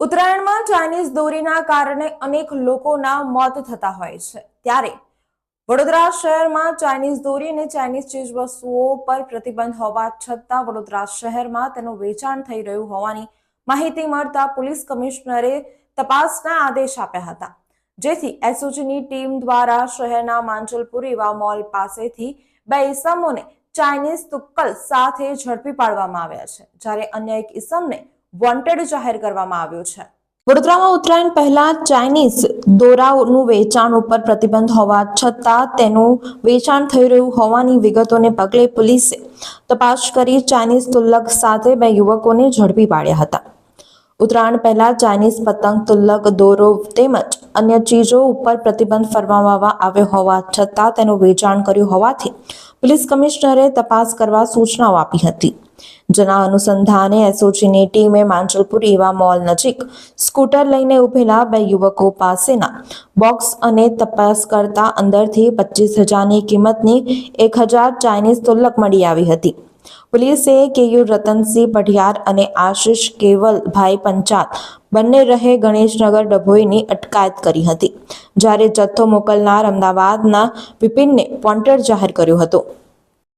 ઉત્તરાયણમાં ચાઇનીઝ દોરીના કારણે અનેક લોકોના મોત થતા હોય છે. ત્યારે વડોદરા શહેરમાં ચાઇનીઝ દોરી અને ચાઇનીઝ ચીજ વસ્તુઓ પર પ્રતિબંધ હોવા છતાં વડોદરા શહેરમાં તેનું વેચાણ થઈ રહ્યું હોવાની માહિતી મળતા પોલીસ કમિશનરે તપાસના આદેશ આપ્યા હતા. જેથી એસઓજીની ટીમ દ્વારા શહેરના માંજલપુર એવા મોલ પાસેથી બે ઇસમોને ચાઇનીઝ તુક્કલ સાથે ઝડપી પાડવામાં આવ્યા છે. જ્યારે અન્ય એક ઇસમને વોન્ટેડ જાહેર કરવામાં આવ્યો છે. વડોદરામાં ઉત્તરાયણ પહેલા ચાઇનીઝ દોરાઓનું વેચાણ ઉપર પ્રતિબંધ હોવા છતાં તેનું વેચાણ થઈ રહ્યું હોવાની વિગતોને પગલે પોલીસે તપાસ કરી ચાઇનીઝ તુલ્લક સાથે બે યુવકોને ઝડપી પાડ્યા હતા. ઉત્તરાયણ પહેલા ચાઇનીઝ પતંગ તુલ્લક દોરો તેમજ અન્ય ચીજો ઉપર પ્રતિબંધ ફરમાવવામાં આવ્યો હોવા છતાં તેનું વેચાણ કર્યું હોવાથી પોલીસ કમિશનરે તપાસ કરવા સૂચનાઓ આપી હતી. જેના અનુસંધાને એસઓજીની ટીમે માંચલપુર એવા મોલ નજીક સ્કૂટર લઈને ઉભેલા બે યુવકો પાસેના બોક્સ અને તપાસ કરતા અંદરથી પચીસ હજારની કિંમતની એક હજાર ચાઇનીઝ તુલ્લક મળી આવી હતી. પોલીસે કેયુ રતનસિંહ પઢિયાર અને આશિષ કેવલભાઈ પંચાલ બંને રહે ગણેશનગર ડભોઈની અટકાયત કરી હતી, જ્યારે જથ્થો મોકલનાર અમદાવાદના વિપિનને પોન્ટર જાહેર કર્યો હતો.